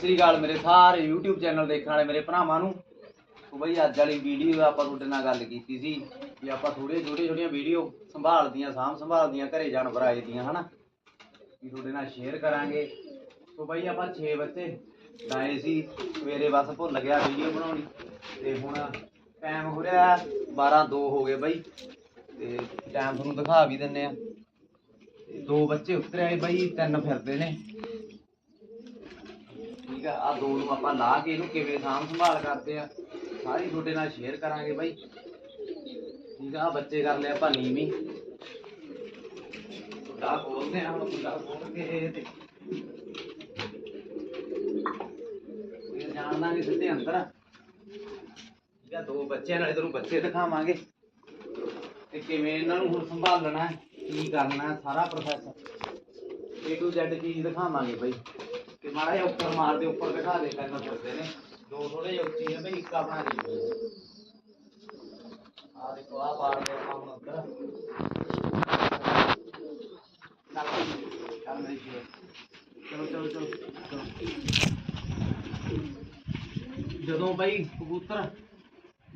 ਸਤਿ ਸ੍ਰੀ ਅਕਾਲ ਮੇਰੇ ਸਾਰੇ YouTube channel ਦੇਖਣ ਵਾਲੇ ਮੇਰੇ ਭਰਾਵਾਂ ਨੂੰ। ਉਹ ਬਈ ਅੱਜ ਵਾਲੀ ਵੀਡੀਓ ਆਪਾਂ ਤੁਹਾਡੇ ਨਾਲ ਗੱਲ ਕੀਤੀ ਸੀ ਕਿ ਆਪਾਂ ਥੋੜੀਆਂ ਛੋਟੀਆਂ ਛੋਟੀਆਂ ਵੀਡੀਓ ਸੰਭਾਲਦੀਆਂ, ਸਾਂਭ ਸੰਭਾਲਦੀਆਂ, ਘਰੇ ਜਾਨਵਰ ਆਏ ਦੀਆਂ, ਹਨਾ? ਵੀ ਤੁਹਾਡੇ ਨਾਲ ਸ਼ੇਅਰ ਕਰਾਂਗੇ। ਸੋ ਬਈ ਆਪਾਂ 6 ਬੱਚੇ ਲਾਏ ਸੀ, ਸਵੇਰੇ ਬਸ ਭੁੱਲ ਗਿਆ ਵੀਡੀਓ ਬਣਾਉਣੀ। ਤੇ ਹੁਣ ਟਾਈਮ ਹੋ ਰਿਹਾ 12 2 ਹੋ ਗਏ ਬਈ। ਤੇ ਟਾਈਮ ਤੁਹਾਨੂੰ ਦਿਖਾ ਵੀ ਦਿੰਨੇ ਆ। ਦੋ ਬੱਚੇ ਉਤਰੇ ਆਏ ਬਈ, ਤਿੰਨ ਫਿਰਦੇ ਨੇ। ਠੀਕ ਆ ਆ ਦੋ ਨੂੰ ਆਪਾਂ ਲਾ ਕੇ ਇਹਨੂੰ ਕਿਵੇਂ ਸਾਂਭ ਸੰਭਾਲ ਕਰਦੇ ਆ, ਸਾਰੀ ਤੁਹਾਡੇ ਨਾਲ ਸ਼ੇਅਰ ਕਰਾਂਗੇ ਬਾਈ। ਠੀਕ ਆ, ਆਹ ਬੱਚੇ ਕਰ ਲਿਆ ਆਪਾਂ ਨੀਵੀਂ। ਟੁੱਟਾ ਖੋਲਦੇ ਆ, ਹੁਣ ਟੁੱਟਾ ਖੋਲ ਕੇ ਤੇ। ਇਹ ਜਾਣ ਲਾਂਗੇ ਸਿੱਧੇ ਅੰਦਰ। ਠੀਕ ਆ, ਦੋ ਬੱਚਿਆਂ ਨਾਲੇ ਤੈਨੂੰ ਬੱਚੇ ਦਿਖਾਵਾਂਗੇ ਤੇ ਕਿਵੇਂ ਇਹਨਾਂ ਨੂੰ ਹੁਣ ਸੰਭਾਲਣਾ ਕੀ ਕਰਨਾ ਸਾਰਾ ਪ੍ਰੋਸੈਸ A to Z ਚੀਜ਼ ਦਿਖਾਵਾਂਗੇ ਬਾਈ। ਕਿ ਮਾੜਾ ਜਿਹਾ ਉੱਪਰ ਮਾਰ ਦੇ ਉੱਪਰ ਦਿਖਾ ਦੇ ਕਰਨਾ ਫਿਰਦੇ ਨੇ ਦੋ ਥੋੜੇ ਜਿਹੇ ਉੱਚੀ ਨੇ ਬਈ ਇੱਕ ਆਪਣਾ ਜੀ ਆ ਦੇਖੋ ਆ ਬਾੜ ਦੇ ਆਪਾਂ ਹੁਣ ਉੱਧਰ ਚੱਲ ਚੱਲ ਮੇਰੀ ਸ਼ੇਰ ਚਲੋ ਚਲੋ ਚਲੋ ਚਲੋ। ਜਦੋਂ ਬਈ ਕਬੂਤਰ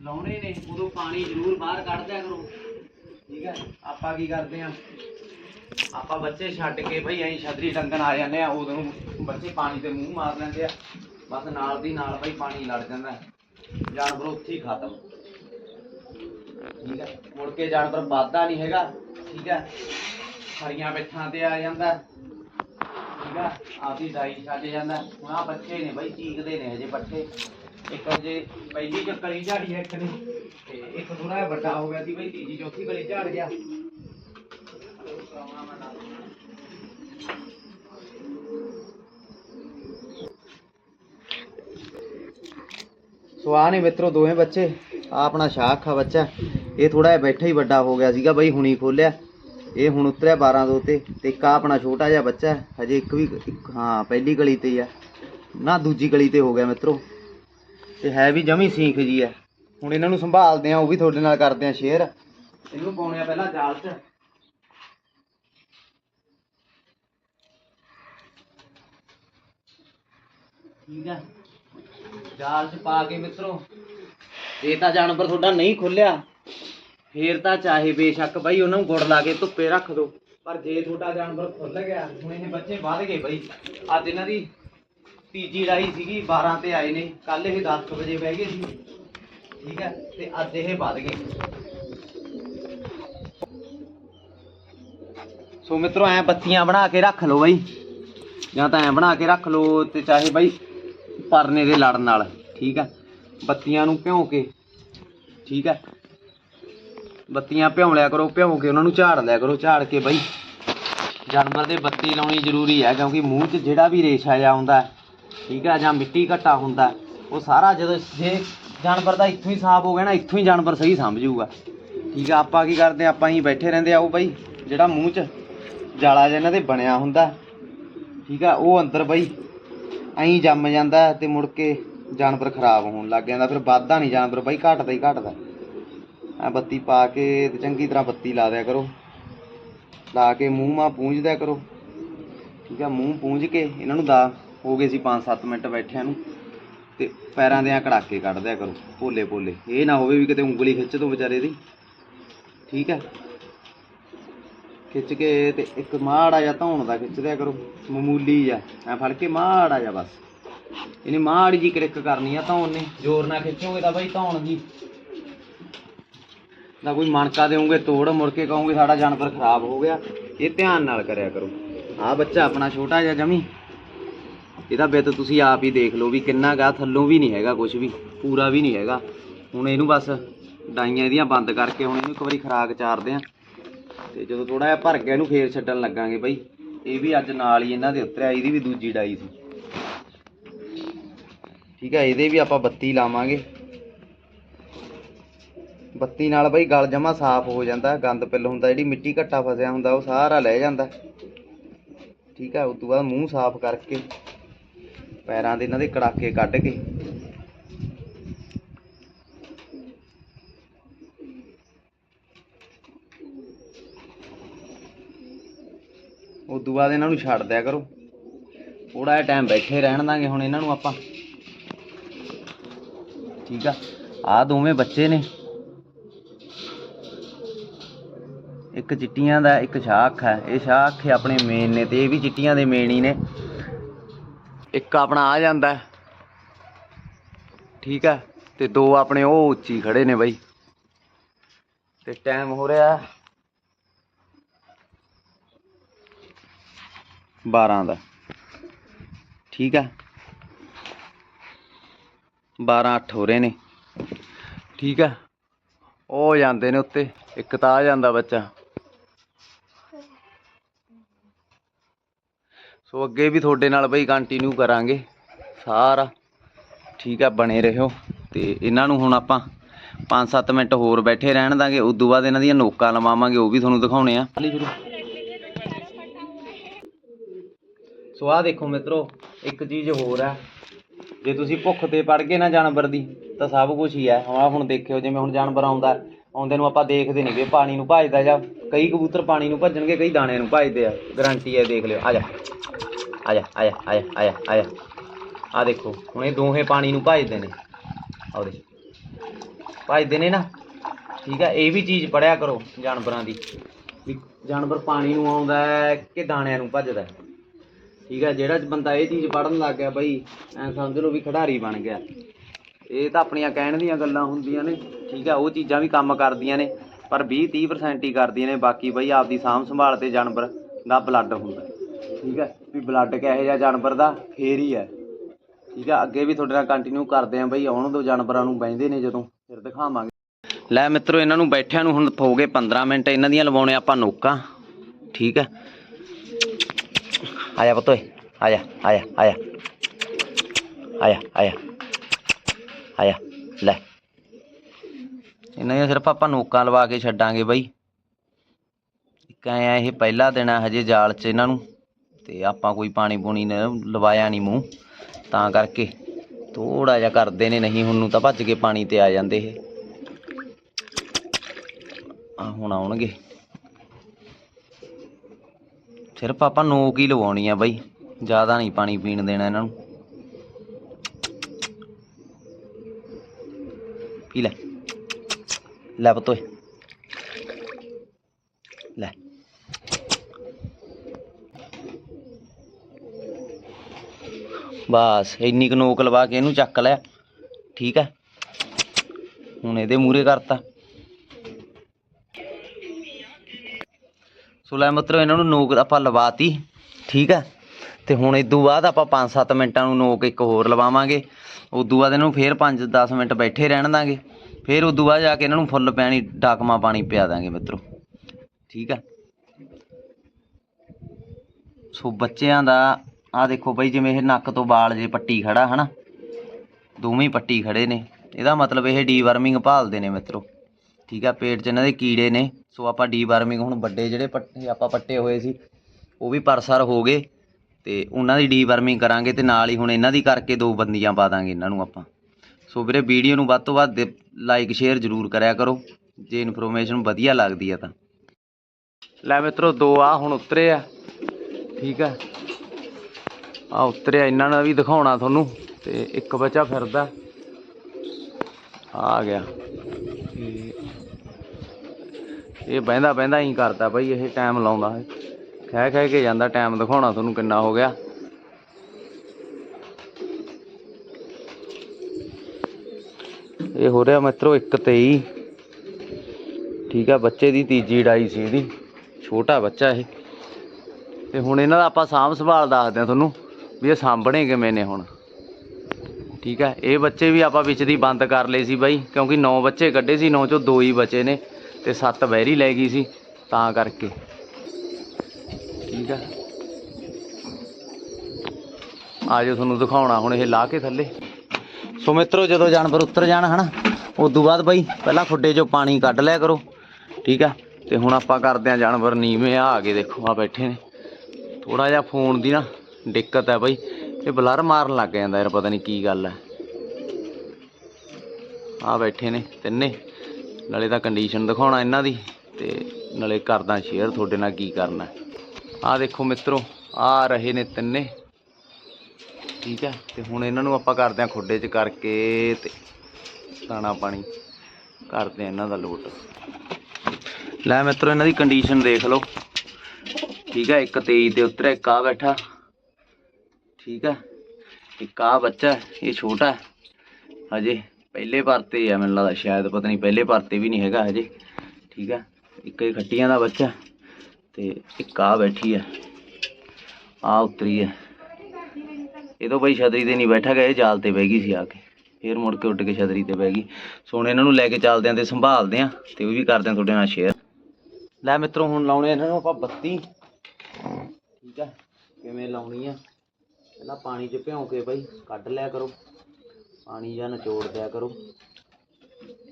ਲਾਉਣੇ ਨੇ ਉਦੋਂ ਪਾਣੀ ਜ਼ਰੂਰ ਬਾਹਰ ਕੱਢ ਦਿਆ ਕਰੋ ਠੀਕ ਹੈ ਆਪਾਂ ਕੀ ਕਰਦੇ ਆ ਆਪਾਂ ਬੱਚੇ ਛੱਡ ਕੇ ਬਈ ਐਂ ਛਤਰੀ ਟੰਗਣ ਆ ਜਾਂਦੇ ਆ, ਉਦੋਂ ਨੂੰ ਬੱਚੇ ਪਾਣੀ ਤੇ ਮੂੰਹ ਮਾਰ ਲੈਂਦੇ ਆ। ਬਸ ਨਾਲ ਦੀ ਨਾਲ ਬਈ ਪਾਣੀ ਲੜ ਜਾਂਦਾ ਜਾਨਵਰ ਉੱਥੇ ਹੀ ਖਤਮ। ਠੀਕ ਹੈ, ਮੁੜ ਕੇ ਜਾਨਵਰ ਵੱਧਦਾ ਨਹੀਂ ਹੈਗਾ। ਠੀਕ ਹੈ, ਹਰੀਆਂ ਪਿੱਠਾਂ ਤੇ ਆ ਜਾਂਦਾ ਠੀਕ ਹੈ, ਆਪਦੀ ਡਾਈ ਛੱਡ ਜਾਂਦਾ ਹੁਣ ਆ ਬੱਚੇ ਨੇ ਬਈ ਚੀਕਦੇ ਨੇ ਹਜੇ ਪੱਠੇ। ਇੱਕ ਜੇ ਪਹਿਲੀ ਚ ਕਲੀ ਝਾੜੀ ਹੈ, ਇੱਕ ਨੇ। ਤੇ ਇੱਕ ਥੋੜਾ ਜਿਹਾ ਵੱਡਾ ਹੋ ਗਿਆ ਸੀ ਬਈ, ਤੀਜੀ ਚੌਥੀ ਕਲੀ ਝਾੜ ਗਿਆ। ਸੋ ਆ ਨੇ ਮਿੱਤਰੋ ਦੋਵੇਂ ਬੱਚੇ ਆ ਆਪਣਾ ਸ਼ਾਖ ਆ ਬੱਚਾ। ਇਹ ਥੋੜਾ ਜਿਹਾ ਬੈਠਾ ਹੀ ਵੱਡਾ ਹੋ ਗਿਆ ਸੀਗਾ ਬਈ, ਹੁਣੀ ਖੋਲਿਆ ਇਹ ਹੁਣ ਉਤਰਿਆ 12 ਦੋ ਤੇ ਤੇ ਇੱਕ ਆਹ ਆਪਣਾ ਛੋਟਾ ਜਿਹਾ ਬੱਚਾ ਹਜੇ ਇੱਕ ਵੀ ਹਾਂ, ਪਹਿਲੀ ਗਲੀ ਤੇ ਹੀ ਆ। ਨਾ, ਦੂਜੀ ਗਲੀ ਤੇ ਹੋ ਗਿਆ ਮਿੱਤਰੋ। ਤੇ ਹੈ ਵੀ ਜਮੀ ਸੀਖ ਜੀ ਆ। ਹੁਣ ਇਹਨਾਂ ਨੂੰ ਸੰਭਾਲਦੇ ਆ, ਉਹ ਵੀ ਤੁਹਾਡੇ ਨਾਲ ਕਰਦੇ ਆ ਸ਼ੇਅਰ ਇਹਨੂੰ ਪਾਉਣੇ ਆ ਪਹਿਲਾਂ ਜਾਲ 'ਚ। ਠੀਕ ਆ। ਜਾਲ 'ਚ ਪਾ ਕੇ ਮਿੱਤਰੋ ਜੇ ਤਾਂ ਜਾਨਵਰ ਤੁਹਾਡਾ ਨਹੀਂ ਖੁੱਲਿਆ। ਫੇਰ ਤਾਂ ਚਾਹੇ ਬੇਸ਼ੱਕ ਬਾਈ, ਉਹਨਾਂ ਨੂੰ ਗੁੜ ਲਾ ਕੇ ਧੁੱਪੇ ਰੱਖ ਦਿਓ ਪਰ ਜੇ ਤੁਹਾਡਾ ਜਾਨਵਰ ਖੁੱਲ ਗਿਆ, ਹੁਣ ਇਹ ਬੱਚੇ ਵੱਧ ਗਏ ਬਈ। ਅੱਜ ਇਹਨਾਂ ਦੀ ਤੀਜੀ ਰਾਈ ਸੀਗੀ 12 ਤੇ ਆਏ ਨੇ। ਕੱਲ ਇਹ 10 ਵਜੇ ਬਹਿ ਗਏ ਸੀ। ਠੀਕ ਹੈ ਤੇ ਅੱਜ ਇਹ ਵੱਧ ਗਏ। ਸੋ ਮਿੱਤਰੋ, ਐ ਬੱਤੀਆਂ ਬਣਾ ਕੇ ਰੱਖ ਲਓ ਬਾਈ। ਜਾਂ ਤਾਂ ਐ ਬਣਾ ਕੇ ਰੱਖ ਲਓ ਤੇ ਚਾਹੇ ਬਾਈ ਪਰਨੇ ਦੇ ਲੜਨ ਨਾਲ ਠੀਕ ਹੈ? ਬੱਤੀਆਂ ਨੂੰ ਭਿਉਂ ਕੇ ਠੀਕ ਹੈ? ਬੱਤੀਆਂ ਭਿਉਂ ਲਿਆ ਕਰੋ ਭਿਉਂ ਕੇ ਉਹਨਾਂ ਨੂੰ ਝਾੜ ਲਿਆ ਕਰੋ ਝਾੜ ਕੇ ਬਈ। ਜਾਨਵਰ ਦੇ ਬੱਤੀ ਲਾਉਣੀ ਜ਼ਰੂਰੀ ਹੈ ਕਿਉਂਕਿ ਮੂੰਹ 'ਚ ਜਿਹੜਾ ਵੀ ਰੇਸ਼ਾ ਜਿਹਾ ਆਉਂਦਾ ਠੀਕ ਹੈ? ਜਾਂ ਮਿੱਟੀ ਘੱਟਾ ਹੁੰਦਾ ਉਹ ਸਾਰਾ ਜਦੋਂ ਜੇ ਜਾਨਵਰ ਦਾ ਇੱਥੋਂ ਹੀ ਸਾਫ਼ ਹੋ ਗਿਆ ਨਾ ਇੱਥੋਂ ਹੀ ਜਾਨਵਰ ਸਹੀ ਸਮਝੂਗਾ ਠੀਕ ਆ ਆਪਾਂ ਕੀ ਕਰਦੇ ਹਾਂ, ਆਪਾਂ ਹੀ ਬੈਠੇ ਰਹਿੰਦੇ ਆ ਉਹ ਬਈ ਜਿਹੜਾ ਮੂੰਹ 'ਚ ਜਾਲਾ ਜਿਹਾ ਇਹਨਾਂ ਦੇ ਬਣਿਆ ਹੁੰਦਾ ਠੀਕ ਹੈ? ਉਹ ਅੰਦਰ ਬਈ ਐਂ ਜੰਮ ਜਾਂਦਾ ਤੇ ਮੁੜ ਕੇ ਜਾਨਵਰ ਖਰਾਬ ਹੋਣ ਲੱਗ ਜਾਂਦਾ, ਫਿਰ ਵੱਧਦਾ ਨਹੀਂ ਜਾਨਵਰ ਬਾਈ, ਘਟਦਾ ਹੀ ਘਟਦਾ। ਆ ਬੱਤੀ ਪਾ ਕੇ ਤੇ ਚੰਗੀ ਤਰ੍ਹਾਂ ਬੱਤੀ ਲਾ ਦਿਆ ਕਰੋ। ਲਾ ਕੇ ਮੂੰਹ ਮਾ ਪੂੰਝ ਦਿਆ ਕਰੋ। ਠੀਕ ਆ, ਮੂੰਹ ਪੂੰਝ ਕੇ ਇਹਨਾਂ ਨੂੰ ਦਾ ਹੋ ਗਏ ਸੀ 5-7 ਮਿੰਟ ਬੈਠਿਆਂ ਨੂੰ। ਤੇ ਪੈਰਾਂ ਦੇ ਆ ਕੜਾਕੇ ਕੱਢ ਦਿਆ ਕਰੋ ਭੋਲੇ ਭੋਲੇ ਇਹ ਨਾ ਹੋਵੇ ਵੀ ਕਿਤੇ ਉਂਗਲੀ ਖਿੱਚ ਦੋ ਵਿਚਾਰੇ ਦੀ। ਠੀਕ ਹੈ ਖਿੱਚ ਕੇ ਤੇ ਇੱਕ ਮਾੜਾ ਜਿਹਾ ਧੌਣ ਦਾ ਖਿੱਚ ਦਿਆ ਕਰੋ, ਮਾਮੂਲੀ ਜਿਹਾ। ਐ ਫੜ ਕੇ ਮਾੜਾ ਜਿਹਾ ਬਸ। ਇਹਨੇ ਮਾੜੀ ਜੀ ਕ੍ਰਿਕ ਕਰਨੀ ਆ ਧੌਣ ਨੇ। ਜ਼ੋਰ ਨਾਲ ਖਿੱਚੋਗੇ ਤਾਂ ਬਾਈ ਧੌਣ ਦੀ। ਦਾ ਕੋਈ ਮਣਕਾ ਦੇਵੋਗੇ ਤੋੜ ਮੁੜ ਕੇ ਕਹੋਗੇ ਸਾਡਾ ਜਾਨਵਰ ਖਰਾਬ ਹੋ ਗਿਆ। ਇਹ ਧਿਆਨ ਨਾਲ ਕਰਿਆ ਕਰੋ। ਆਹ ਬੱਚਾ ਆਪਣਾ ਛੋਟਾ ਜਿਹਾ ਜਮੀ। ਇਹਦਾ ਬਿੱਤ ਤੁਸੀਂ ਆਪ ਹੀ ਦੇਖ ਲਓ ਵੀ ਕਿੰਨਾ ਗਾ, ਥੱਲੋਂ ਵੀ ਨਹੀਂ ਹੈਗਾ ਕੁਝ ਵੀ, ਪੂਰਾ ਵੀ ਨਹੀਂ ਹੈਗਾ। ਹੁਣ ਇਹਨੂੰ ਬਸ ਡਾਈਆਂ ਇਹਦੀਆਂ ਬੰਦ ਕਰਕੇ ਹੁਣ ਇਹਨੂੰ ਇੱਕ ਵਾਰੀ ਖਰਾਕ ਚਾਰਦੇ ਆ। ਤੇ ਜਦੋਂ ਥੋੜਾ ਜਿਹਾ ਭਰ ਗਿਆ ਇਹਨੂੰ ਫੇਰ ਛੱਡਣ ਲੱਗਾਂਗੇ ਬਈ। ਇਹ ਵੀ ਅੱਜ ਨਾਲ ਹੀ ਇਹਨਾਂ ਦੇ ਉਤਰਿਆ, ਇਹਦੀ ਵੀ ਦੂਜੀ ਡਾਈ ਸੀ। ਠੀਕ ਹੈ, ਇਹਦੇ ਵੀ ਆਪਾਂ ਬੱਤੀ ਲਾਵਾਂਗੇ। ਬੱਤੀ ਨਾਲ ਬਈ ਗਲ ਜਮਾ ਸਾਫ਼ ਹੋ ਜਾਂਦਾ, ਗੰਦ ਪਿੱਲ ਹੁੰਦਾ, ਜਿਹੜੀ ਮਿੱਟੀ ਘੱਟਾ ਫਸਿਆ ਹੁੰਦਾ, ਉਹ ਸਾਰਾ ਲੈ ਜਾਂਦਾ। ਠੀਕ ਹੈ, ਉਸ ਤੋਂ ਬਾਅਦ ਮੂੰਹ ਸਾਫ਼ ਕਰਕੇ ਪੈਰਾਂ ਦੇ ਇਹਨਾਂ ਦੇ ਕੜਾਕੇ ਕੱਢ ਕੇ ਉਸ ਤੋਂ ਬਾਅਦ ਇਹਨਾਂ ਨੂੰ ਛੱਡ ਦਿਆ ਕਰੋ। ਥੋੜਾ ਜਿਹਾ ਟਾਈਮ ਬੈਠੇ ਰਹਿਣ ਦਾਂਗੇ ਹੁਣ ਇਹਨਾਂ ਨੂੰ ਆਪਾਂ। ਠੀਕ ਆ ਆ ਦੋਵੇਂ ਬੱਚੇ ਨੇ। ਇੱਕ ਚਿੱਟੀਆਂ ਦਾ, ਇੱਕ ਸ਼ਾਹ ਅੱਖ ਹੈ। ਇਹ ਸ਼ਾਹ ਅੱਖ ਆਪਣੇ ਮੇਨ ਨੇ ਤੇ ਇਹ ਵੀ ਚਿੱਟੀਆਂ ਦੇ ਮੇਨ ਹੀ ਨੇ। ਇੱਕ ਆਪਣਾ ਆ ਜਾਂਦਾ ਠੀਕ ਹੈ, ਤੇ ਦੋ ਆਪਣੇ ਉਹ ਉੱਚੀ ਖੜੇ ਨੇ ਬਾਈ। ਤੇ ਟਾਈਮ ਹੋ ਰਿਹਾ 12 ਦਾ। ਠੀਕ ਆ? 12 8 ਹੋ ਰਹੇ ਨੇ। ਠੀਕ ਆ? ਉਹ ਜਾਂਦੇ ਨੇ ਉੱਤੇ। ਇੱਕ ਤਾਂ ਆ ਜਾਂਦਾ ਬੱਚਾ। ਸੋ ਅੱਗੇ ਵੀ ਤੁਹਾਡੇ ਨਾਲ ਬਈ ਕੰਟੀਨਿਊ ਕਰਾਂਗੇ। ਸਾਰਾ ਠੀਕ ਆ, ਬਣੇ ਰਹੋ। ਤੇ ਇਹਨਾਂ ਨੂੰ ਹੁਣ ਆਪਾਂ 5-7 ਮਿੰਟ ਹੋਰ ਬੈਠੇ ਰਹਿਣ ਦਾਂਗੇ। ਉਸ ਤੋਂ ਬਾਅਦ ਇਹਨਾਂ ਦੀਆਂ ਨੋਕਾਂ ਲਵਾਵਾਂਗੇ, ਉਹ ਵੀ ਤੁਹਾਨੂੰ ਦਿਖਾਉਣੇ ਆ। ਸੋ ਆਹ ਦੇਖੋ ਮਿੱਤਰੋ, ਇੱਕ ਚੀਜ਼ ਹੋਰ ਆ ਜੇ ਤੁਸੀਂ ਭੁੱਖ ਤੇ ਪੜ ਗਏ ਨਾ ਜਾਨਵਰ ਦੀ, ਤਾਂ ਸਭ ਕੁਝ ਹੀ ਹੈ। ਹਾਂ ਹੁਣ ਦੇਖਿਓ, ਜਿਵੇਂ ਹੁਣ ਜਾਨਵਰ ਆਉਂਦਾ ਆਉਂਦੇ ਨੂੰ ਆਪਾਂ ਦੇਖਦੇ ਨਹੀਂ ਵੀ ਪਾਣੀ ਨੂੰ ਭੱਜਦਾ ਜਾਂ ਕਈ ਕਬੂਤਰ ਪਾਣੀ ਨੂੰ ਭੱਜਣਗੇ, ਕਈ ਦਾਣੇ ਨੂੰ ਭੱਜਦੇ ਆ। ਗਾਰੰਟੀ ਹੈ, ਦੇਖ ਲਿਓ। ਆ ਜਾ। ਆ ਜਾ ਆ ਜਾ ਆ ਜਾ ਆ ਜਾ ਆ ਜਾ। ਆ ਦੇਖੋ, ਹੁਣ ਇਹ ਦੋਹੇ ਪਾਣੀ ਨੂੰ ਭੱਜਦੇ ਨੇ। ਆਹ ਦੇ ਭੱਜਦੇ ਨੇ ਨਾ। ਠੀਕ ਹੈ, ਇਹ ਵੀ ਚੀਜ਼ ਪੜਿਆ ਕਰੋ ਜਾਨਵਰਾਂ ਦੀ। ਵੀ ਜਾਨਵਰ ਪਾਣੀ ਨੂੰ ਆਉਂਦਾ ਹੈ ਕਿ ਦਾਣਿਆਂ ਨੂੰ ਭੱਜਦਾ ਹੈ? ਠੀਕ ਹੈ, ਜਿਹੜਾ ਬੰਦਾ ਇਹ ਚੀਜ਼ ਪੜਨ ਲੱਗ ਗਿਆ ਬਈ, ਐ ਸਮਝ ਲਓ ਵੀ ਖਿਡਾਰੀ ਬਣ ਗਿਆ। ਇਹ ਤਾਂ ਆਪਣੀਆਂ ਕਹਿਣ ਦੀਆਂ ਗੱਲਾਂ ਹੁੰਦੀਆਂ ਨੇ, ਠੀਕ ਹੈ, ਉਹ ਚੀਜ਼ਾਂ ਵੀ ਕੰਮ ਕਰਦੀਆਂ ਨੇ, ਪਰ 20 30% ਹੀ ਕਰਦੀਆਂ ਨੇ, ਬਾਕੀ ਬਈ ਆਪਦੀ ਸਾਂਭ ਸੰਭਾਲ ਤੇ ਜਾਨਵਰ ਦਾ ਬਲੱਡ ਹੁੰਦਾ। ਠੀਕ ਹੈ, ਵੀ ਬਲੱਡ ਕਿਹੋ ਜਿਹਾ ਜਾਨਵਰ ਦਾ, ਫੇਰ ਹੀ ਹੈ। ਠੀਕ ਹੈ, ਅੱਗੇ ਵੀ ਤੁਹਾਡੇ ਨਾਲ ਕੰਟੀਨਿਊ ਕਰਦੇ ਆਂ ਬਈ, ਆਉਣ ਦੋ ਜਾਨਵਰਾਂ ਨੂੰ ਬੈਂਦੇ ਨੇ ਜਦੋਂ, ਫਿਰ ਦਿਖਾਵਾਂਗੇ। ਲੈ ਮਿੱਤਰੋ, ਇਹਨਾਂ ਨੂੰ ਬੈਠਿਆਂ ਨੂੰ ਹੁਣ ਹੋ ਗਏ 15 ਮਿੰਟ, ਇਹਨਾਂ ਦੀਆਂ ਲਵਾਉਣੇ ਆਪਾਂ ਨੋਕਾਂ। ਠੀਕ ਹੈ ਆ ਜਾ ਪੁੱਤ ਓਏ ਆ ਜਾ ਆ ਜਾ ਲੈ ਇਹਨਾਂ ਦੀਆਂ ਸਿਰਫ ਆਪਾਂ ਨੋਕਾਂ ਲਵਾ ਕੇ ਛੱਡਾਂਗੇ ਬਈ। ਇੱਕ ਆਇਆ ਇਹ ਪਹਿਲਾ ਦਿਨ ਆ ਹਜੇ ਜਾਲ 'ਚ ਇਹਨਾਂ ਨੂੰ। ਤੇ ਆਪਾਂ ਕੋਈ ਪਾਣੀ ਪੂਣੀ ਲਵਾਇਆ ਨਹੀਂ ਮੂੰਹ। ਤਾਂ ਕਰਕੇ ਥੋੜਾ ਜਿਹਾ ਕਰਦੇ ਨੇ ਨਹੀਂ, ਹੁਣ ਨੂੰ ਤਾਂ ਭੱਜ ਕੇ ਪਾਣੀ ਤੇ ਆ ਜਾਂਦੇ ਇਹ। ਆ, ਹੁਣ ਆਉਣਗੇ। ਸਿਰਫ ਆਪਾਂ ਨੋਕ ਹੀ ਲਵਾਉਣੀ ਆ ਬਾਈ, ਜ਼ਿਆਦਾ ਨਹੀਂ ਪਾਣੀ ਪੀਣ ਦੇਣਾ ਇਹਨਾਂ ਨੂੰ। ਪੀ ਲੈ। ਲੈ ਪੁੱਤ ਲੈ। ਬਸ, ਇੰਨੀ ਕੁ ਨੋਕ ਲਵਾ ਕੇ ਇਹਨੂੰ ਚੱਕ ਲਿਆ ਠੀਕ ਹੈ ਹੁਣ ਇਹਦੇ ਮੂਰੇ ਕਰਤਾ। ਸੋ ਲੈ ਮਤਲਬ ਇਹਨਾਂ ਨੂੰ ਨੋਕ ਆਪਾਂ ਲਵਾਤੀ, ਠੀਕ ਹੈ ਤੇ ਹੁਣ ਇਦੋਂ ਬਾਅਦ ਆਪਾਂ 5-7 ਮਿੰਟਾਂ ਨੂੰ ਨੋਕ ਇੱਕ ਹੋਰ ਲਵਾਵਾਂਗੇ। ਉਦੋਂ ਬਾਅਦ ਇਹਨੂੰ ਨੂੰ ਫੇਰ 5-10 ਮਿੰਟ ਬੈਠੇ ਰਹਿਣ ਦਾਂਗੇ। ਫੇਰ ਉਦੋਂ ਬਾਅਦ ਜਾ ਕੇ ਇਹਨਾਂ ਨੂੰ ਫੁੱਲ ਪੈਣੀ, ਡਾਕਮਾ ਪਾਣੀ ਪਿਆ ਦਾਂਗੇ ਮਿੱਤਰੋ, ਠੀਕ ਹੈ ਸੋ ਬੱਚਿਆਂ ਦਾ ਆ ਦੇਖੋ ਬਈ, ਜਿਵੇਂ ਇਹ ਨੱਕ ਤੋਂ ਵਾਲ ਜੇ ਪੱਟੀ ਖੜਾ, ਹਨਾ? ਦੋਵੇਂ ਪੱਟੀ ਖੜੇ ਨੇ। ਇਹਦਾ ਮਤਲਬ ਇਹ ਡੀਵਰਮਿੰਗ ਭਾਲਦੇ ਨੇ ਮਿੱਤਰੋ। ਠੀਕ ਆ, ਪੇਟ 'ਚ ਇਹਨਾਂ ਦੇ ਕੀੜੇ ਨੇ। ਸੋ ਆਪਾਂ ਡੀਵਰਮਿੰਗ ਹੁਣ ਵੱਡੇ ਜਿਹੜੇ ਪੱਟੇ, ਆਪਾਂ ਪੱਟੇ ਹੋਏ ਸੀ, ਉਹ ਵੀ ਪਰਸਰ ਹੋ ਗਏ ਤੇ ਉਹਨਾਂ ਦੀ ਡੀਵਰਮਿੰਗ ਕਰਾਂਗੇ ਤੇ ਨਾਲ ਹੀ ਹੁਣ ਇਹਨਾਂ ਦੀ ਕਰਕੇ ਦੋ ਬੰਦੀਆਂ ਪਾ ਦਾਂਗੇ ਇਹਨਾਂ ਨੂੰ ਆਪਾਂ। ਸੋ ਵੀਰੇ ਵੀਡੀਓ ਨੂੰ ਵੱਧ ਤੋਂ ਵੱਧ ਲਾਈਕ ਸ਼ੇਅਰ ਜ਼ਰੂਰ ਕਰਿਆ ਕਰੋ, ਜੇ ਇਨਫੋਰਮੇਸ਼ਨ ਵਧੀਆ ਲੱਗਦੀ ਆ ਤਾਂ। ਲੈ ਮਿੱਤਰੋ, ਦੋ ਆ ਹੁਣ ਉਤਰੇ ਆ। ਠੀਕ ਆ। ਆ ਉਤਰਿਆ, ਇਹਨਾਂ ਦਾ ਵੀ ਦਿਖਾਉਣਾ ਤੁਹਾਨੂੰ ਤੇ ਇੱਕ ਬੱਚਾ ਫਿਰਦਾ। ਆ ਗਿਆ। ਤੇ ਇਹ ਬਹਿੰਦਾ ਬਹਿੰਦਾ ਹੀ ਕਰਦਾ ਬਈ, ਇਹ ਟਾਈਮ ਲਾਉਂਦਾ। ਹੈ ਕਹਿ ਕਹਿ ਕੇ ਜਾਂਦਾ ਟਾਈਮ ਦਿਖਾਉਣਾ ਤੁਹਾਨੂੰ ਕਿੰਨਾ ਹੋ ਗਿਆ। ਇਹ ਹੋ ਰਿਹਾ ਮਿੱਤਰੋ 123 ਠੀਕ ਆ, ਬੱਚੇ ਦੀ ਤੀਜੀ ਡਾਈ ਸੀ ਇਹਦੀ। ਛੋਟਾ ਬੱਚਾ ਇਹ। ਤੇ ਹੁਣ ਇਹਨਾਂ ਦਾ ਆਪਾਂ ਸਾਂਭ ਸੰਭਾਲ ਦੱਸਦੇ ਆ ਤੁਹਾਨੂੰ ਵੀ ਇਹ ਸਾਂਭਣੇ ਕਿਵੇਂ ਨੇ ਹੁਣ। ਠੀਕ ਹੈ ਇਹ ਬੱਚੇ ਵੀ ਆਪਾਂ ਵਿੱਚ ਦੀ ਬੰਦ ਕਰ ਲਏ ਸੀ ਬਾਈ, ਕਿਉਂਕਿ 9 ਬੱਚੇ ਕੱਢੇ ਸੀ 9 ਚੋਂ 2 ਹੀ ਬਚੇ ਨੇ। ਤੇ 7 ਬਹਿਰੀ ਲੈ ਗਈ ਸੀ, ਤਾਂ ਕਰਕੇ। ਠੀਕ ਹੈ ਆਜੋ ਤੁਹਾਨੂੰ ਦਿਖਾਉਣਾ, ਹੁਣ ਇਹ ਲਾ ਕੇ ਥੱਲੇ। ਸੋ ਮਿੱਤਰੋ, ਜਦੋਂ ਜਾਨਵਰ ਉੱਤਰ ਜਾਣ ਹਨਾ ਉਸ ਤੋਂ ਬਾਅਦ ਬਈ, ਪਹਿਲਾਂ ਖੁੱਡੇ 'ਚੋਂ ਪਾਣੀ ਕੱਢ ਲਿਆ ਕਰੋ। ਠੀਕ ਆ? ਤੇ ਹੁਣ ਆਪਾਂ ਕਰਦੇ ਆ ਜਾਨਵਰ ਨੀਵੇਂ ਆ ਆ ਕੇ ਦੇਖੋ, ਆ ਬੈਠੇ ਨੇ। ਥੋੜਾ ਜਿਹਾ ਫੋਨ ਦੀ ਨਾ ਦਿੱਕਤ ਹੈ ਬਈ। ਇਹ ਬਲਰ ਮਾਰਨ ਲੱਗ ਜਾਂਦਾ ਯਾਰ, ਪਤਾ ਨਹੀਂ ਕੀ ਗੱਲ ਹੈ ਆ ਬੈਠੇ ਨੇ ਤਿੰਨੇ। ਨਾਲੇ ਤਾਂ ਕੰਡੀਸ਼ਨ ਦਿਖਾਉਣਾ ਇਹਨਾਂ ਦੀ, ਤੇ ਨਾਲੇ ਕਰਦਾ ਸ਼ੇਅਰ ਤੁਹਾਡੇ ਨਾਲ ਕੀ ਕਰਨਾ। ਆਹ ਦੇਖੋ ਮਿੱਤਰੋ ਆ ਰਹੇ ਨੇ ਤਿੰਨੇ। ਠੀਕ ਹੈ, ਤੇ ਹੁਣ ਇਹਨਾਂ ਨੂੰ ਆਪਾਂ ਕਰਦੇ ਆ ਖੁੱਡੇ 'ਚ ਕਰਕੇ ਤੇ ਦਾਣਾ ਪਾਣੀ ਕਰਦੇ ਆ ਇਹਨਾਂ ਦਾ ਲੋਟ ਲੈ ਮਿੱਤਰੋ, ਇਹਨਾਂ ਦੀ ਕੰਡੀਸ਼ਨ ਦੇਖ ਲਓ। ਠੀਕ ਹੈ, ਇੱਕ ਤੇਜ਼ ਤੇ ਉਤਰਿਆ ਇੱਕ ਆ ਬੈਠਾ। ਠੀਕ ਹੈ, ਇੱਕ ਆ ਬੱਚਾ, ਇਹ ਛੋਟਾ। ਹਜੇ ਪਹਿਲੇ ਪਰਤੇ ਆ, ਮੈਨੂੰ ਲੱਗਦਾ ਸ਼ਾਇਦ, ਪਤਾ ਨਹੀਂ, ਪਹਿਲੇ ਪਰਤੇ ਵੀ ਨਹੀਂ ਹੈਗਾ ਹਜੇ। ਠੀਕ ਹੈ ਇੱਕ ਇਹ ਖੱਟੀਆਂ ਦਾ ਬੱਚਾ। ਤੇ ਇੱਕ ਆ ਬੈਠੀ ਹੈ ਆ ਉਤਰੀ ਹੈ ਇਹ ਤਾਂ ਬਈ ਛਤਰੀ ਤੇ ਨਹੀਂ ਬੈਠਾ ਗਿਆ, ਇਹ ਜਾਲ ਤੇ ਬਹਿ ਗਈ ਸੀ ਆ ਕੇ। ਫੇਰ ਮੁੜ ਕੇ ਉੱਡ ਕੇ ਛਤਰੀ ਤੇ ਬਹਿ ਗਈ। ਸੋ ਹੁਣ ਇਹਨਾਂ ਨੂੰ ਲੈ ਕੇ ਚੱਲਦੇ ਆਂ ਤੇ ਸੰਭਾਲਦੇ ਆਂ ਤੇ ਉਹ ਵੀ ਕਰਦੇ ਆਂ ਤੁਹਾਡੇ ਨਾਲ ਸ਼ੇਅਰ ਲੈ ਮਿੱਤਰੋ, ਹੁਣ ਲਾਉਣੇ ਇਹਨਾਂ ਨੂੰ ਆਪਾਂ ਬੱਤੀ। ਠੀਕ ਆ? ਕਿਵੇਂ ਲਾਉਣੀ ਆ? ਪਹਿਲਾਂ ਪਾਣੀ 'ਚ ਭਿਉਂ ਕੇ ਬਈ ਕੱਢ ਲਿਆ ਕਰੋ। ਪਾਣੀ ਜਾਂ ਨਿਚੋੜ ਦਿਆ ਕਰੋ।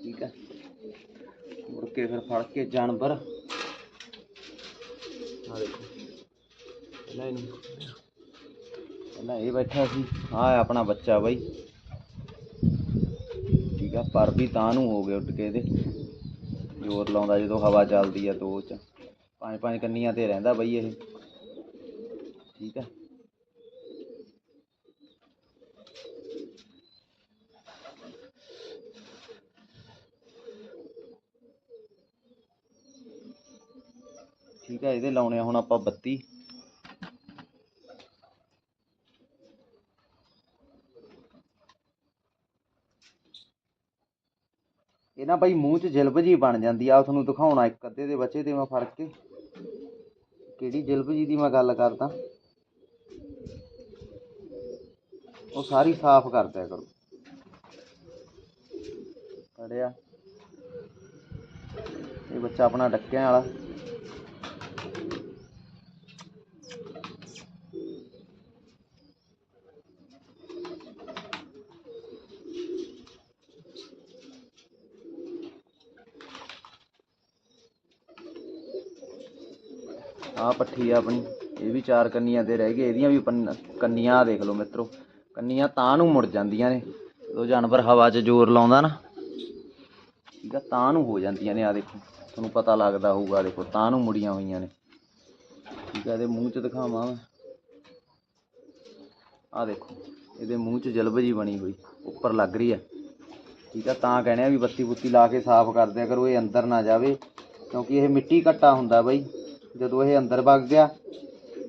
ਠੀਕ ਹੈ। ਮੁੜ ਕੇ ਫਿਰ ਫੜ ਕੇ ਜਾਨਵਰ। ਆ ਦੇਖੋ। ਪਹਿਲਾਂ ਇਹਨੂੰ ਪਹਿਲਾਂ ਇਹ ਬੈਠਾ ਸੀ। ਆਹ ਆਪਣਾ ਬੱਚਾ ਬਈ। ਠੀਕ ਆ, ਪਰ ਵੀ ਤਾਂ ਨੂੰ ਹੋ ਗਏ ਉੱਡ ਕੇ ਇਹਦੇ। ਜ਼ੋਰ ਲਾਉਂਦਾ ਜਦੋਂ ਹਵਾ ਚੱਲਦੀ ਆ ਦੋ ਚ। ਪੰਜ ਪੰਜ ਕੰਨੀਆਂ ਤੇ ਰਹਿੰਦਾ ਬਈ ਇਹ। ਠੀਕ ਆ। ਠੀਕ ਆ, ਇਹਦੇ ਲਾਉਣੇ ਆ ਹੁਣ ਆਪਾਂ ਬੱਤੀ। ਇਹ ਨਾ ਬਾਈ ਮੂੰਹ 'ਚ ਜਿਲਬ ਜੀ ਬਣ ਜਾਂਦੀ ਆ ਤੁਹਾਨੂੰ ਦਿਖਾਉਣਾ ਇੱਕ ਅੱਧੇ ਦੇ ਬੱਚੇ ਤੇ ਮੈਂ ਫੜ ਕੇ। ਕਿਹੜੀ ਜਿਲਬ ਜੀ ਦੀ ਮੈਂ ਗੱਲ ਕਰਦਾ? ਉਹ ਸਾਰੀ ਸਾਫ਼ ਕਰ ਦਿਆ ਕਰੋ। ਕੜਿਆ ਇਹ ਬੱਚਾ ਆਪਣਾ ਡੱਕਿਆਂ ਵਾਲਾ। ਆਹ ਪੱਠੀ ਆ ਆਪਣੀ, ਇਹ ਵੀ ਚਾਰ ਕੰਨੀਆਂ ਤੇ ਰਹਿ ਗਏ, ਇਹਦੀਆਂ ਵੀ ਪੰਨ- ਕੰਨੀਆਂ ਆਹ ਦੇਖ ਲਓ ਮਿੱਤਰੋ। ਕੰਨੀਆਂ ਤਾਂ ਨੂੰ ਮੁੜ ਜਾਂਦੀਆਂ ਨੇ। ਜਦੋਂ ਜਾਨਵਰ ਹਵਾ 'ਚ ਜ਼ੋਰ ਲਾਉਂਦਾ ਨਾ, ਠੀਕ ਆ, ਤਾਂ ਨੂੰ ਹੋ ਜਾਂਦੀਆਂ ਨੇ ਆ ਦੇਖੋ, ਤੁਹਾਨੂੰ ਪਤਾ ਲੱਗਦਾ ਹੋਊਗਾ ਦੇਖੋ, ਤਾਂ ਨੂੰ ਮੁੜੀਆਂ ਹੋਈਆਂ ਨੇ। ਠੀਕ ਆ, ਇਹਦੇ ਮੂੰਹ 'ਚ ਦਿਖਾਵਾਂ ਮੈਂ। ਆ ਦੇਖੋ, ਇਹਦੇ ਮੂੰਹ 'ਚ ਜਲਬ ਜੀ ਬਣੀ ਹੋਈ, ਉੱਪਰ ਲੱਗ ਰਹੀ ਆ। ਠੀਕ ਆ, ਤਾਂ ਕਹਿੰਦੇ ਆ ਵੀ ਬੱਤੀ ਬੁੱਤੀ ਲਾ ਕੇ ਸਾਫ਼ ਕਰ ਦਿਆ ਕਰੋ, ਇਹ ਅੰਦਰ ਨਾ ਜਾਵੇ, ਕਿਉਂਕਿ ਇਹ ਮਿੱਟੀ ਘੱਟਾ ਹੁੰਦਾ ਬਈ। ਜਦੋਂ ਇਹ ਅੰਦਰ ਵਗ ਗਿਆ,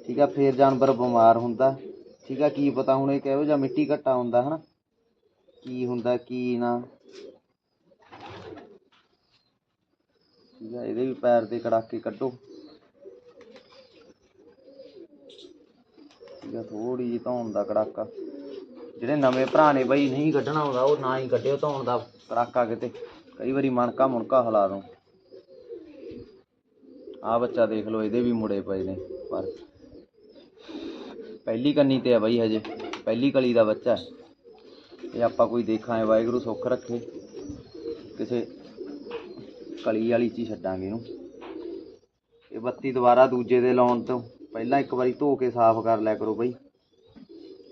ਠੀਕ ਆ, ਫੇਰ ਜਾਨਵਰ ਬਿਮਾਰ ਹੁੰਦਾ। ਠੀਕ ਆ, ਕੀ ਪਤਾ ਹੁਣ ਇਹ ਕਿਹੋ ਜਿਹਾ ਮਿੱਟੀ ਘੱਟਾ ਹੁੰਦਾ, ਹਨਾ? ਕੀ ਹੁੰਦਾ, ਕੀ ਨਾ। ਠੀਕ ਆ, ਇਹਦੇ ਵੀ ਪੈਰ ਦੇ ਕੜਾਕੇ ਕੱਢੋ। ਠੀਕ ਆ ਥੋੜੀ ਜਿਹੀ ਧੌਣ ਦਾ ਕੜਾਕਾ। ਜਿਹੜੇ ਨਵੇਂ ਭਰਾ ਨੇ ਬਈ, ਨਹੀਂ ਕੱਢਣਾ ਹੁੰਦਾ ਉਹ ਨਾ ਹੀ ਕੱਢਿਓ ਧੌਣ ਦਾ ਕੜਾਕਾ ਕਿਤੇ। ਕਈ ਵਾਰੀ ਮਣਕਾ ਮੁਣਕਾ ਹਿਲਾ ਦੋ। ਆ ਬੱਚਾ ਦੇਖ ਲਓ, ਇਹਦੇ ਵੀ ਮੁੜੇ ਪਏ ਨੇ, ਪਰ ਪਹਿਲੀ ਕੰਨੀ ਤੇ ਆ ਬਾਈ ਹਜੇ, ਪਹਿਲੀ ਕਲੀ ਦਾ ਬੱਚਾ ਇਹ ਆਪਾਂ ਕੋਈ ਦੇਖਾਂ ਵਾਹਿਗੁਰੂ ਸੁੱਖ ਰੱਖੇ। ਕਿਸੇ ਕਲੀ ਵਾਲੀ ਚ ਹੀ ਛੱਡਾਂਗੇ ਇਹਨੂੰ। ਇਹ ਬੱਤੀ ਦੁਬਾਰਾ ਦੂਜੇ ਦੇ ਲਾਉਣ ਤੋਂ ਪਹਿਲਾਂ ਇੱਕ ਵਾਰੀ ਧੋ ਕੇ ਸਾਫ਼ ਕਰ ਲਿਆ ਕਰੋ ਬਾਈ।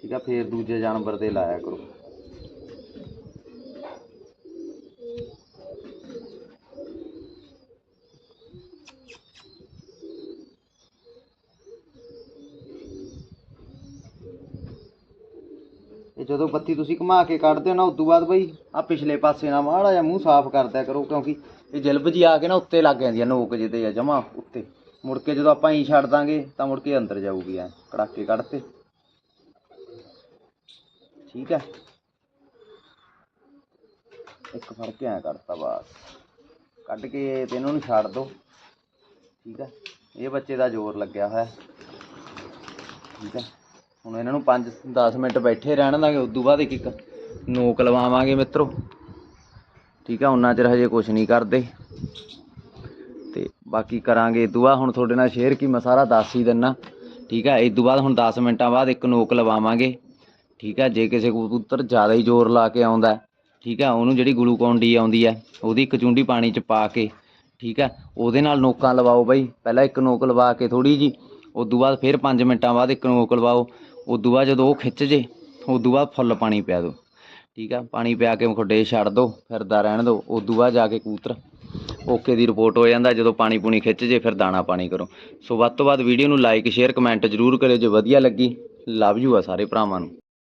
ਠੀਕ ਆ, ਫੇਰ ਦੂਜੇ ਜਾਨਵਰ ਤੇ ਲਾਇਆ ਕਰੋ। ਜਦੋਂ ਬੱਤੀ ਤੁਸੀਂ ਘੁਮਾ ਕੇ ਕੱਢਦੇ ਹੋ ਨਾ, ਉਦੋਂ ਬਾਅਦ ਬਈ ਆ ਪਿਛਲੇ ਪਾਸੇ ਨਾਲ ਮਾੜਾ ਜਿਹਾ ਮੂੰਹ ਸਾਫ਼ ਕਰ ਕਰੋ, ਕਿਉਂਕਿ ਇਹ ਜਲਬ ਜੀ ਆ ਕੇ ਨਾ ਉੱਤੇ ਲੱਗ ਜਾਂਦੀ ਆ, ਨੋਕ ਜਿਹੇ ਆ ਜਮਾ ਉੱਤੇ। ਮੁੜ ਕੇ ਜਦੋਂ ਆਪਾਂ ਹੀ ਛੱਡ ਦਾਂਗੇ, ਤਾਂ ਮੁੜ ਕੇ ਅੰਦਰ ਜਾਊਗੀ ਐ, ਕੜਾਕੇ ਕੱਢਤੇ ਠੀਕ ਹੈ ਇੱਕ ਫੜ ਕੇ ਐ ਕਰਤਾ ਬਸ। ਕੱਢ ਕੇ ਤੇ ਇਹਨਾਂ ਨੂੰ ਛੱਡ ਦੋ। ਠੀਕ ਹੈ ਇਹ ਬੱਚੇ ਦਾ ਜ਼ੋਰ ਲੱਗਿਆ ਹੋਇਆ। ਠੀਕ ਹੈ ਹੁਣ ਇਹਨਾਂ ਨੂੰ 5-10 ਮਿੰਟ ਬੈਠੇ ਰਹਿਣ ਦਾਂਗੇ, ਉਦੋਂ ਬਾਅਦ ਇੱਕ ਇੱਕ ਨੋਕ ਲਵਾਵਾਂਗੇ ਮਿੱਤਰੋ। ਠੀਕ ਹੈ ਉਹਨਾਂ ਚਿਰ ਹਜੇ ਕੁਝ ਨਹੀਂ ਕਰਦੇ। ਤੇ ਬਾਕੀ ਕਰਾਂਗੇ ਇਹ ਤੋਂ ਬਾਅਦ, ਹੁਣ ਤੁਹਾਡੇ ਨਾਲ ਸ਼ੇਅਰ ਕੀ ਮੈਂ ਸਾਰਾ ਦੱਸ ਹੀ ਦਿੰਨਾ। ਠੀਕ ਹੈ ਇਸ ਤੋਂ ਬਾਅਦ ਹੁਣ 10 ਮਿੰਟਾਂ ਬਾਅਦ ਇੱਕ ਨੋਕ ਲਵਾਵਾਂਗੇ। ਠੀਕ ਹੈ ਜੇ ਕਿਸੇ ਕਬੂਤਰ ਜ਼ਿਆਦਾ ਹੀ ਜ਼ੋਰ ਲਾ ਕੇ ਆਉਂਦਾ ਠੀਕ ਹੈ ਉਹਨੂੰ ਜਿਹੜੀ ਗਲੂਕੋਨ ਡੀ ਆਉਂਦੀ ਹੈ, ਉਹਦੀ ਇੱਕ ਚੁੰਡੀ ਪਾਣੀ 'ਚ ਪਾ ਕੇ, ਠੀਕ ਹੈ ਉਹਦੇ ਨਾਲ ਨੋਕਾਂ ਲਵਾਓ ਬਾਈ। ਪਹਿਲਾਂ ਇੱਕ ਨੋਕ ਲਵਾ ਕੇ ਥੋੜੀ ਜੀ ਤੋਂ ਬਾਅਦ ਫਿਰ 5 ਮਿੰਟਾਂ ਬਾਅਦ ਇੱਕ ਨੋਕ ਲਵਾਓ। ਉਦੋਂ ਬਾਅਦ ਜਦੋਂ ਉਹ ਖਿੱਚ ਜੇ, ਉਦੋਂ ਬਾਅਦ ਫੁੱਲ ਪਾਣੀ ਪਿਆ ਦਿਓ ਠੀਕ ਆ? ਪਾਣੀ ਪਿਆ ਕੇ ਖੁੱਡੇ ਛੱਡ ਦਿਓ ਫਿਰਦਾ ਰਹਿਣ ਦਿਓ ਉਦੋਂ ਬਾਅਦ ਜਾ ਕੇ ਕਬੂਤਰ ਓਕੇ ਦੀ ਰਿਪੋਰਟ ਹੋ ਜਾਂਦਾ, ਜਦੋਂ ਪਾਣੀ ਪੂਣੀ ਖਿੱਚ ਜੇ, ਫਿਰ ਦਾਣਾ ਪਾਣੀ ਕਰੋ। ਸੋ ਵੱਧ ਤੋਂ ਵੱਧ ਵੀਡੀਓ ਨੂੰ ਲਾਈਕ ਸ਼ੇਅਰ ਕਮੈਂਟ ਜ਼ਰੂਰ ਕਰਿਓ ਜੇ ਵਧੀਆ ਲੱਗੀ। ਲਵ ਯੂ ਆ ਸਾਰੇ ਭਰਾਵਾਂ ਨੂੰ।